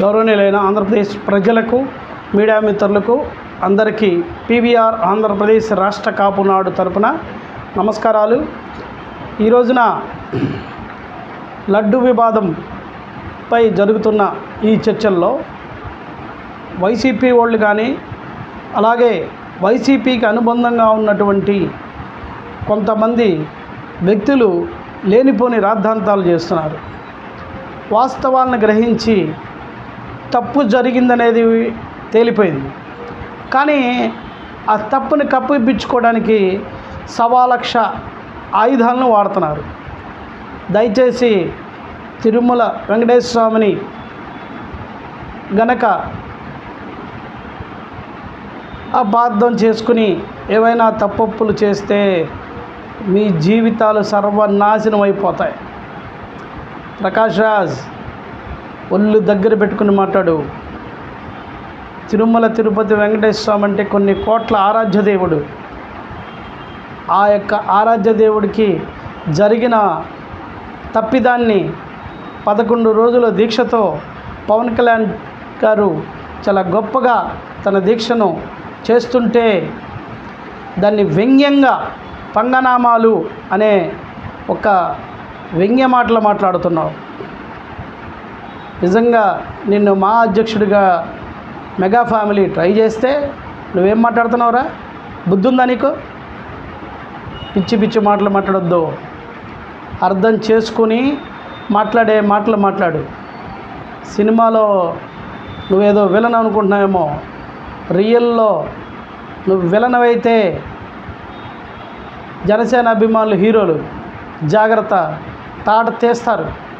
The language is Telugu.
గౌరవనీయులైన ఆంధ్రప్రదేశ్ ప్రజలకు మీడియా మిత్రులకు అందరికీ పీవీఆర్ ఆంధ్రప్రదేశ్ రాష్ట్ర కాపు నాడు తరపున నమస్కారాలు. ఈ రోజున లడ్డు వివాదంపై జరుగుతున్న ఈ చర్చల్లో వైసీపీ వాళ్ళు కానీ అలాగే వైసీపీకి అనుబంధంగా ఉన్నటువంటి కొంతమంది వ్యక్తులు లేనిపోని రాద్ధాంతాలు చేస్తున్నారు. వాస్తవాలను గ్రహించి తప్పు జరిగిందనేది తేలిపోయింది. కానీ ఆ తప్పుని కప్పిపించుకోవడానికి సవా లక్ష ఆయుధాలను వాడుతున్నారు. దయచేసి తిరుమల వెంకటేశ్వర స్వామిని గనక అపార్థం చేసుకుని ఏవైనా తప్పప్పులు చేస్తే మీ జీవితాలు సర్వనాశనం అయిపోతాయి. ప్రకాష్ రాజ్ ఒళ్ళు దగ్గర పెట్టుకుని మాట్లాడు. తిరుమల తిరుపతి వెంకటేశ్వర స్వామి అంటే కొన్ని కోట్ల ఆరాధ్య దేవుడు. ఆ యొక్క ఆరాధ్య దేవుడికి జరిగిన తప్పిదాన్ని పదకొండు రోజుల దీక్షతో పవన్ కళ్యాణ్ గారు చాలా గొప్పగా తన దీక్షను చేస్తుంటే దాన్ని వ్యంగ్యంగా పంగనామాలు అనే ఒక వ్యంగ్య మాటలు మాట్లాడుతున్నావు నిజంగా నిన్ను మా అధ్యక్షుడిగా మెగా ఫ్యామిలీ ట్రై చేస్తే నువ్వేం మాట్లాడుతున్నావురా? బుద్ధుందా నీకు? పిచ్చి పిచ్చి మాటలు మాట్లాడొద్దు. అర్థం చేసుకుని మాట్లాడే మాటలు మాట్లాడు. సినిమాలో నువ్వేదో విలన్ అనుకుంటున్నావేమో. రియల్లో నువ్వు విలన్ అయితే జనసేన అభిమానులు హీరోలు జాగ్రత్త తాట తీస్తారు.